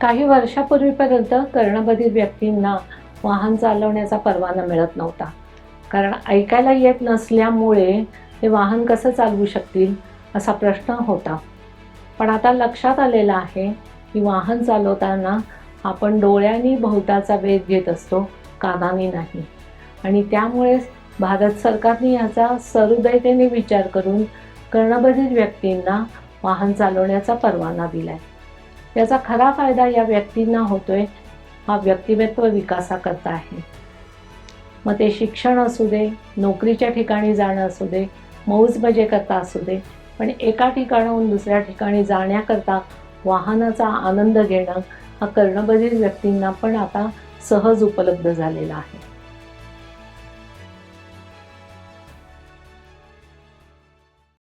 काही वर्षापूर्वीपर्यंत कर्णबधीर व्यक्तींना वाहन चालवण्याचा परवाना मिळत नव्हता. कारण ऐकायला येत नसल्यामुळे ते वाहन कसं चालवू शकतील असा प्रश्न होता. पण आता लक्षात आलेलं आहे की वाहन चालवताना आपण डोळ्यांनी भोवताचा वेध घेत असतो कानाने नाही. आणि त्यामुळेच भारत सरकारने याचा सहृदयतेने विचार करून कर्णबधित व्यक्तींना वाहन चालवण्याचा परवाना दिलाय. याचा खरा फायदा या व्यक्तींना होतोय. हा व्यक्तिमत्व विकासाकरता आहे. मग ते शिक्षण असू दे नोकरीच्या ठिकाणी जाणं असू दे मौज करता असू दे पण एका ठिकाणाहून दुसऱ्या ठिकाणी जाण्याकरता वाहनाचा आनंद घेणं हा कर्णबधीर व्यक्तींना पण आता सहज उपलब्ध झालेला आहे.